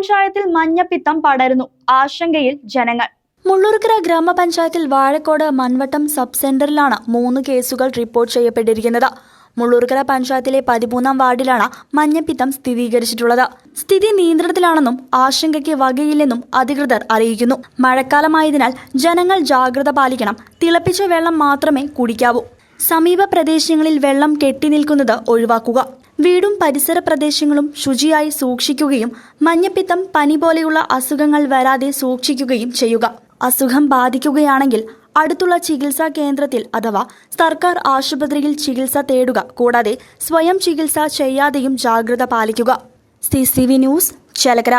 Mullurkara പഞ്ചായത്തിൽ മഞ്ഞപ്പിത്തം പടരുന്നു. ആശങ്കയിൽ ജനങ്ങൾ. മുള്ളൂർക്കര ഗ്രാമപഞ്ചായത്തിൽ വാഴക്കോട് മൺവട്ടം സബ് സെന്ററിലാണ് മൂന്ന് കേസുകൾ റിപ്പോർട്ട് ചെയ്യപ്പെട്ടിരിക്കുന്നത്. മുള്ളൂർക്കര പഞ്ചായത്തിലെ പതിമൂന്നാം വാർഡിലാണ് മഞ്ഞപ്പിത്തം സ്ഥിരീകരിച്ചിട്ടുള്ളത്. സ്ഥിതി നിയന്ത്രണത്തിലാണെന്നും ആശങ്കയ്ക്ക് വകയില്ലെന്നും അധികൃതർ അറിയിക്കുന്നു. മഴക്കാലമായതിനാൽ ജനങ്ങൾ ജാഗ്രത പാലിക്കണം. തിളപ്പിച്ച വെള്ളം മാത്രമേ കുടിക്കാവൂ. സമീപ പ്രദേശങ്ങളിൽ വെള്ളം കെട്ടിനിൽക്കുന്നത് ഒഴിവാക്കുക. വീടും പരിസര പ്രദേശങ്ങളും ശുചിയായി സൂക്ഷിക്കുകയും മഞ്ഞപ്പിത്തം പനി പോലെയുള്ള അസുഖങ്ങൾ വരാതെ സൂക്ഷിക്കുകയും ചെയ്യുക. അസുഖം ബാധിക്കുകയാണെങ്കിൽ അടുത്തുള്ള ചികിത്സാ കേന്ദ്രത്തിൽ അഥവാ സർക്കാർ ആശുപത്രിയിൽ ചികിത്സ തേടുക കൂടാതെ സ്വയം ചികിത്സ ചെയ്യാതെയും ജാഗ്രത പാലിക്കുക. C news Chelakkara.